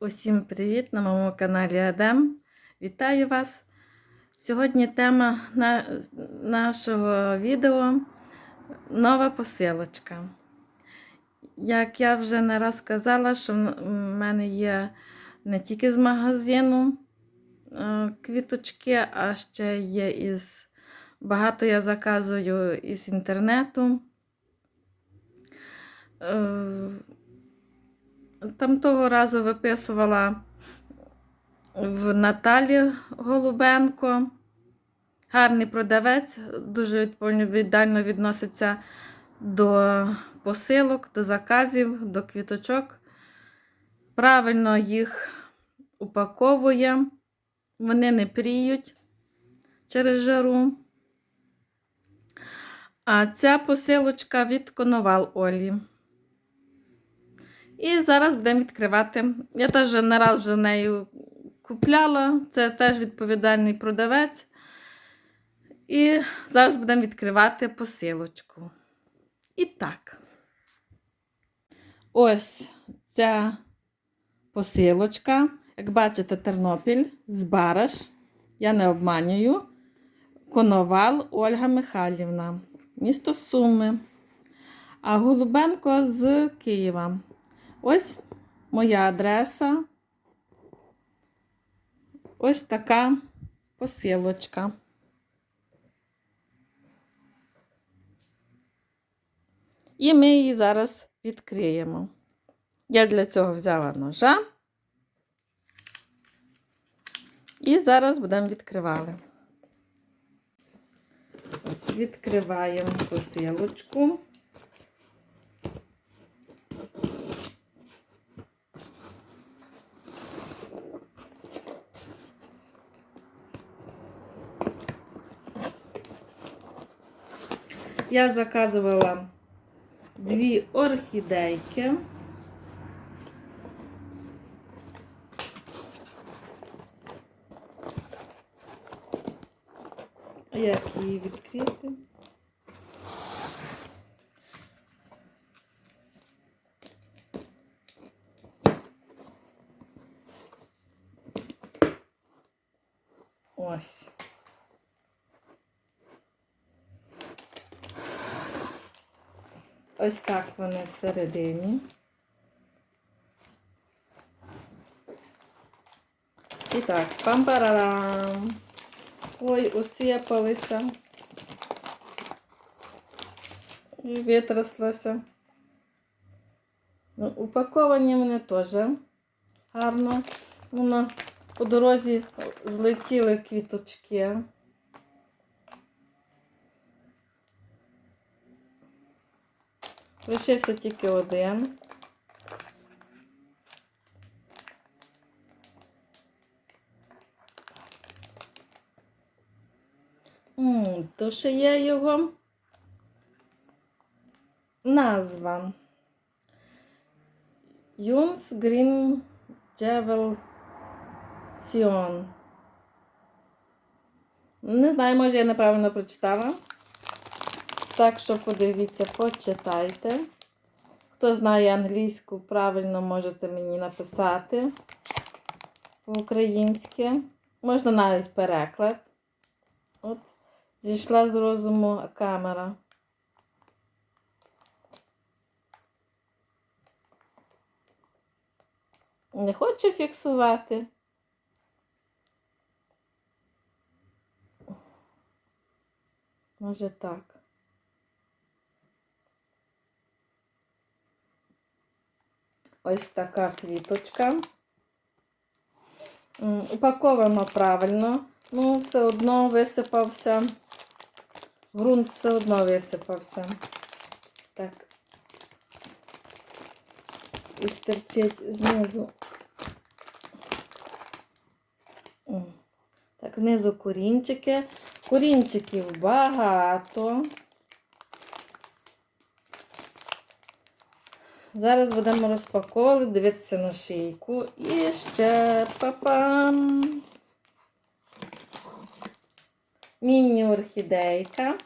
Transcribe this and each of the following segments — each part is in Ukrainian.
Усім привіт на моєму каналі Адем. Вітаю вас! Сьогодні тема на, нашого відео нова посилочка. Як я вже не раз казала, що в мене є не тільки з магазину е, квіточки, а ще є із багато я заказую із інтернету. Там того разу виписувала в Наталі Голубенко. Гарний продавець, дуже відповідально відноситься до посилок, до заказів, до квіточок. Правильно їх упаковує, вони не пріють через жару. А ця посилочка від Коновал Олі. І зараз будемо відкривати. Я теж не раз вже нею купляла. Це теж відповідальний продавець. І зараз будемо відкривати посилочку. І так. Ось ця посилочка. Як бачите, Тернопіль з Бараш. Я не обманюю. Коновал Ольга Михайлівна. Місто Суми. А Голубенко з Києва. Ось моя адреса. Ось така посилочка. І ми її зараз відкриємо. Я для цього взяла ножа. І зараз будемо відкривати. Ось відкриваємо посилочку. Я заказувала дві орхідейки. Як її відкрити? Ось. Ось так вони всередині. І так, пам-парарам. Ой, усипалися. І витрослася. Ну, упаковані вони теж гарно. Воно по дорозі злетіли квіточки. Лишився тільки один. То ще є його назва. Юнс Грін Джевел Сіон. Не знаю, може я неправильно прочитала. Так що подивіться, почитайте. Хто знає англійську, правильно можете мені написати по-українськи. Можна навіть переклад. От, зійшла з розуму камера. Не хочу фіксувати. Може так. Ось така квіточка. М, Упаковано правильно. Ну, все одно висипався. Грунт все одно висипався. Так. І стирчить знизу. Так, знизу корінчики. Корінчиків багато. Зараз будемо розпаковувати, дивитися на шийку. І ще папам. Міні-орхідейка.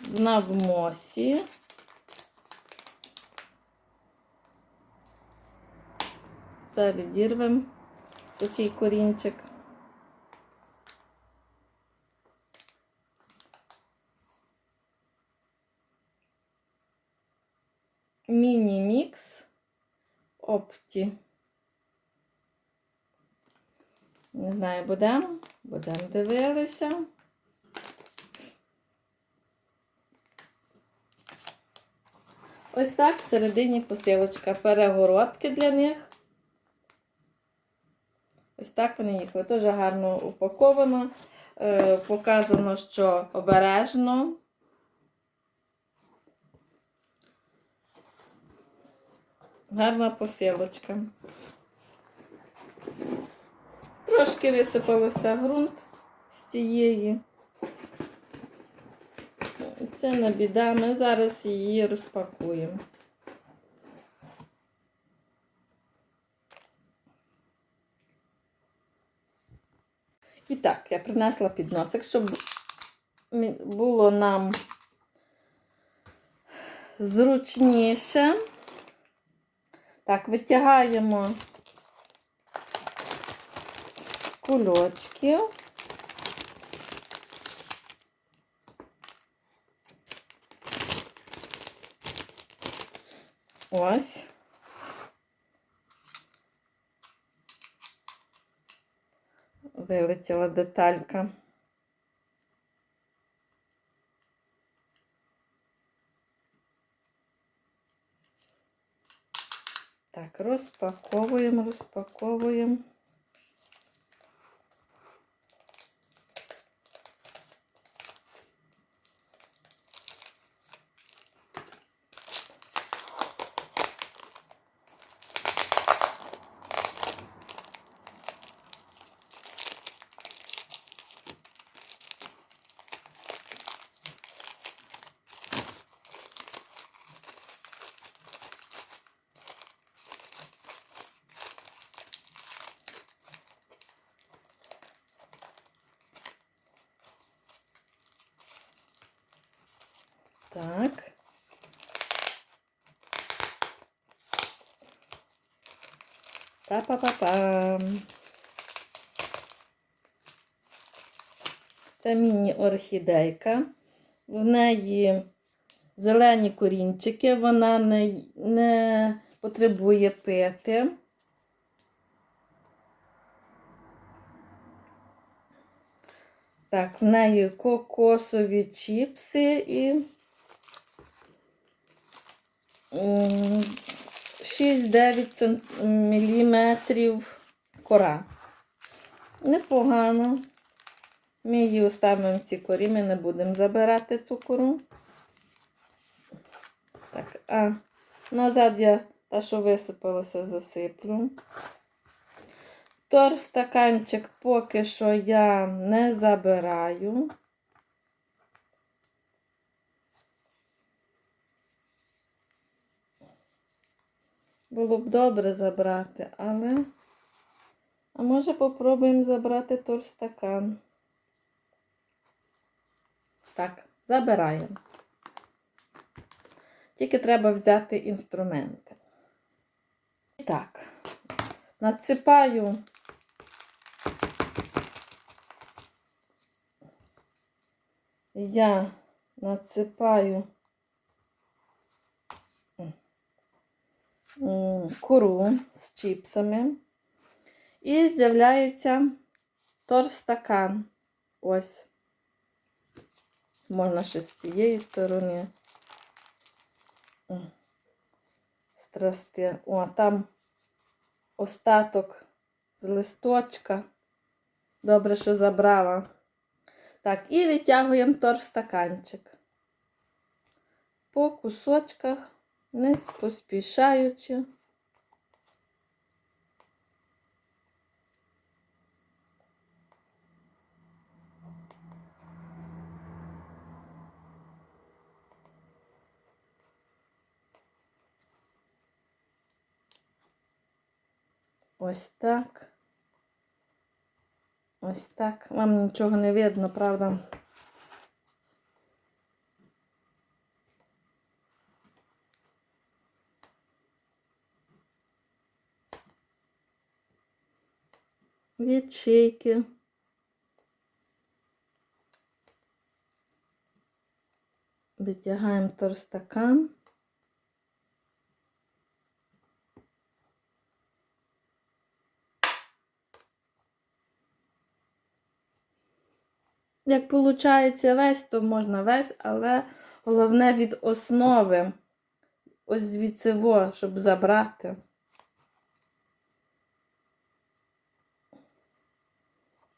Вона в мосі. Це відірвемо сухий корінчик. Опті. Не знаю, будемо? Будемо дивилися. Ось так всередині посилочка. Перегородки для них. Ось так вони їхали. Дуже гарно упаковано. Е, показано, що обережно. Гарна посилочка. Трошки висипалося ґрунт з цієї. Це не біда, ми зараз її розпакуємо. І так, я принесла підносик, щоб було нам зручніше. Так, витягаємо з кульочків. Ось. Вилетіла деталька. Так, розпаковуємо, розпаковуємо. Так. Па-па-па-пам. Це міні-орхідейка. В неї зелені корінчики, вона не, не потребує пити. Так, в неї кокосові чіпси і 6-9 мм кора. Непогано. Ми її оставимо в ці корі, ми не будемо забирати цю кору. Так, а назад я та, що висипалося, засиплю. Тор стаканчик поки що я не забираю. Було б добре забрати, але. А може попробуємо забрати торстакан. Так, забираємо. Тільки треба взяти інструменти. І так, надсипаю я надсипаю м, кору з чіпсами. І з'являється торстакан. Ось. Можна ще з цієї сторони. Страсти. О, там остаток з листочка. Добре, що забрала. Так, і витягуємо торстаканчик. По кусочках, не поспішаючи. Ось так. Ось так. Вам нічого не видно, правда? Від шийки. Витягаємо торстакан. Як виходить весь, то можна весь, але головне від основи. Ось звідси, щоб забрати.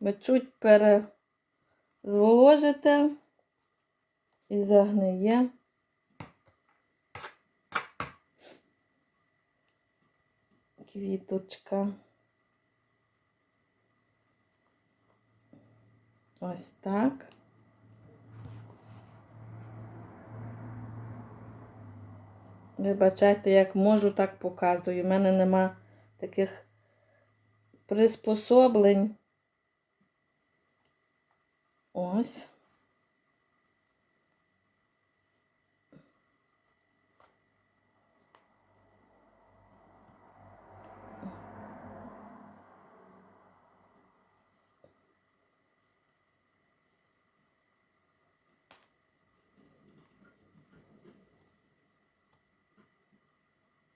Ви чуть перезволожите і загниє. Квіточка. Ось так. Вибачайте, як можу, так показую. У мене нема таких приспособлень. Ось.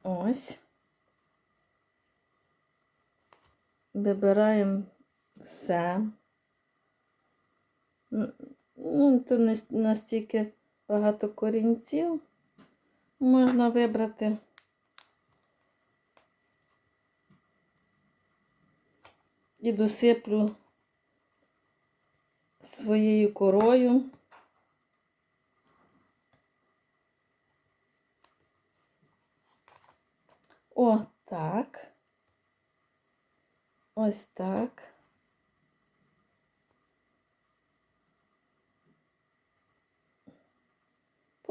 Ось. Вибираємо все. Ну, то не настільки багато корінців. Можна вибрати. І досиплю своєю корою. О, так. Ось так.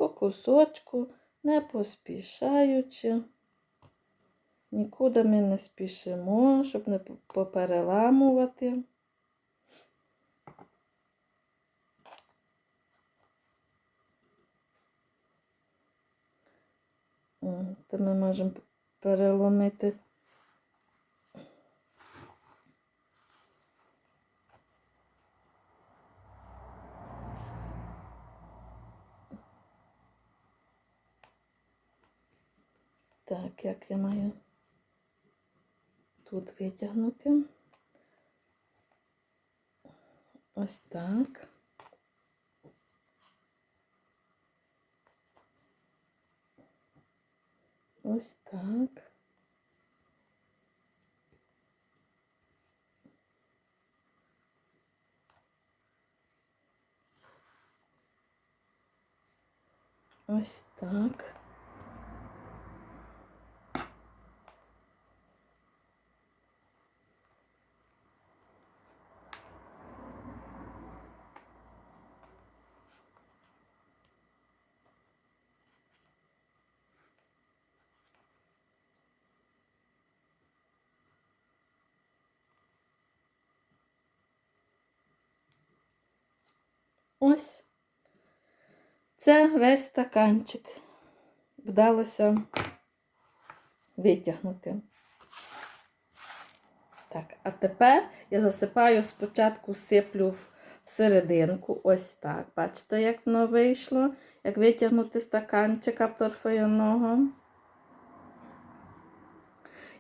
По кусочку, не поспішаючи. Нікуди ми не спішимо, щоб не попереламувати. То ми можемо переломити. Так, як я маю тут витягнути. Ось так. Ось так. Ось так. Ось це весь стаканчик вдалося витягнути. Так, а тепер я засипаю спочатку сиплю в серединку, ось так. Бачите, як воно вийшло, як витягнути стаканчика торфяного.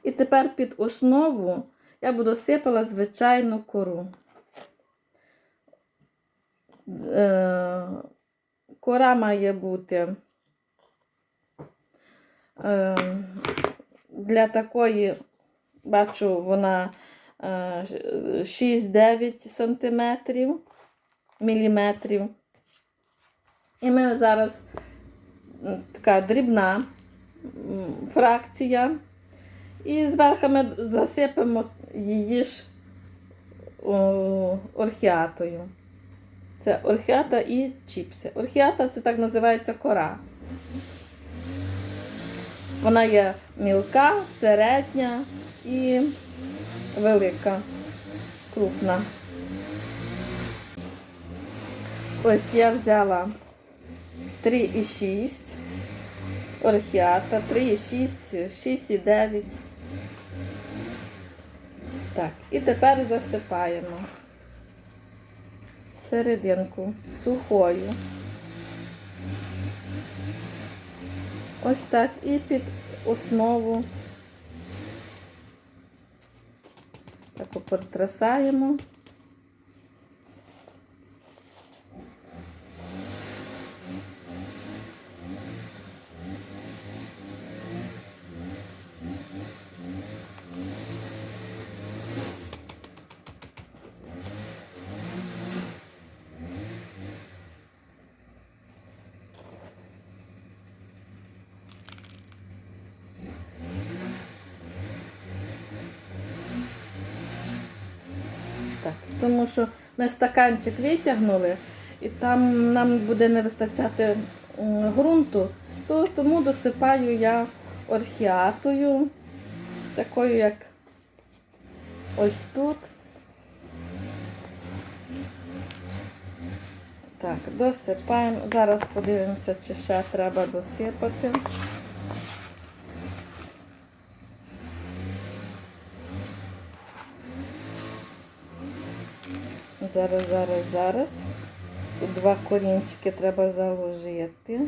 І тепер під основу я буду сипала звичайну кору. Е, кора має бути е, для такої, бачу, вона 6-9 сантиметрів, міліметрів. І ми зараз така дрібна фракція. І зверху ми засипемо її ж орхіатою. Це орхіата і чіпси. Орхіата це так називається кора. Вона є мілка, середня і велика, крупна. Ось я взяла 3,6 орхіата, 3,6, 6,9. Так, і тепер засипаємо серединку сухою. Ось так і під основу так притрасаємо. Так, тому що ми стаканчик витягнули, і там нам буде не вистачати ґрунту, то тому досипаю я орхіатою, такою, як ось тут. Так, досипаємо. Зараз подивимося, чи ще треба досипати. Зараз, зараз, зараз. Тут два корінчики треба заложити.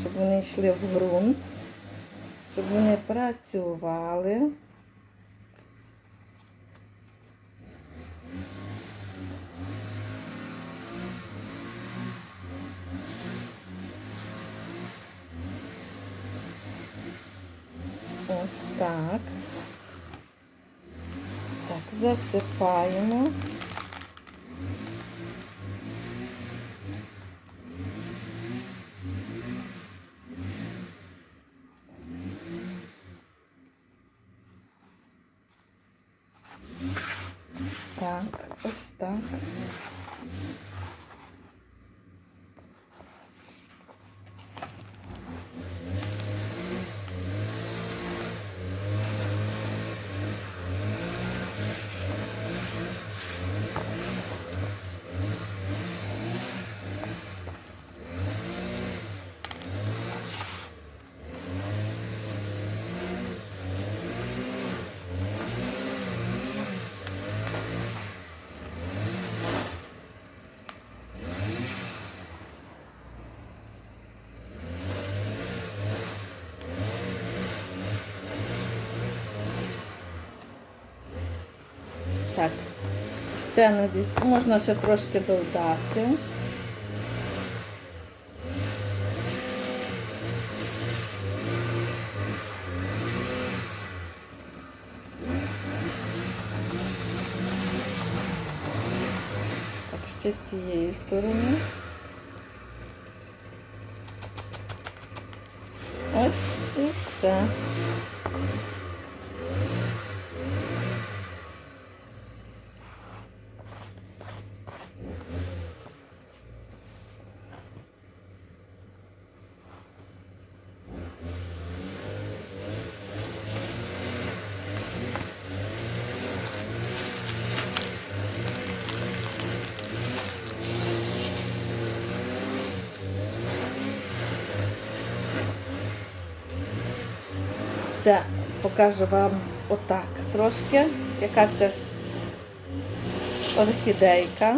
Щоб вони йшли в ґрунт, щоб вони працювали. Ось так. Так, засипаємо. Так, ось так. Так, ще. Можна ще трошки додати. Так, ще з цієї сторони. Ось і все. Це покажу вам отак трошки, яка це орхідейка.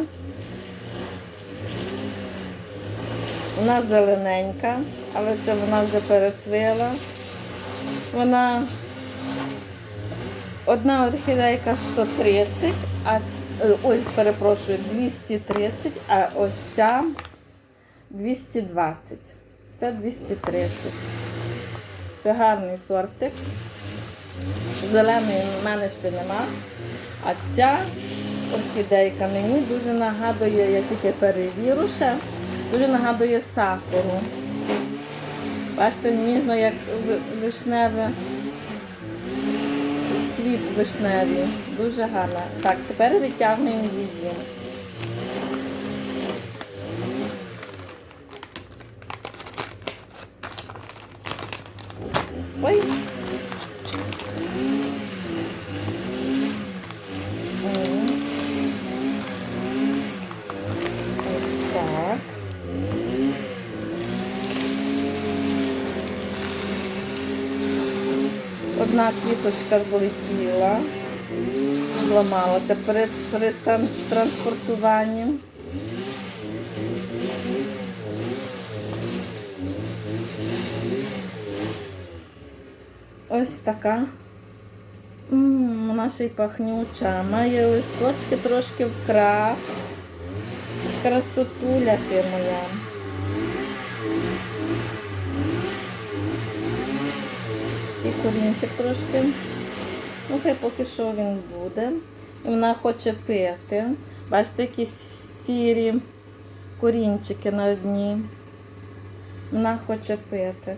Вона зелененька, але це вона вже перецвіла. Вона одна орхідейка 130, а ось перепрошую, 230, а ось ця 220. Це 230. Це гарний сортик. Зелений в мене ще нема. А ця орхідейка мені дуже нагадує, я тільки перевірю ще, дуже нагадує сакуру. Бачите, ніжно як вишневе, цвіт вишневий. Дуже гарна. Так, тепер витягуємо її. Ой. Ось так. Одна квіточка злетіла. зламала. Це при, при транспортуванні. Ось така. М, Вона й пахнюча. Має листочки трошки вкрав. Красотуля ти моя. І корінчик трошки. Ну, хай поки що він буде. І вона хоче пити. Бачите, які сірі корінчики на дні. Вона хоче пити.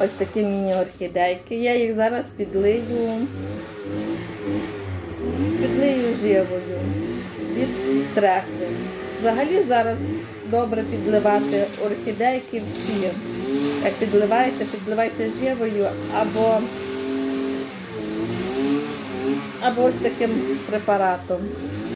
Ось такі міні-орхідейки. Я їх зараз підлию, підлию живою від стресу. Взагалі зараз добре підливати орхідейки всі. Як підливаєте, підливайте живою або, або ось таким препаратом.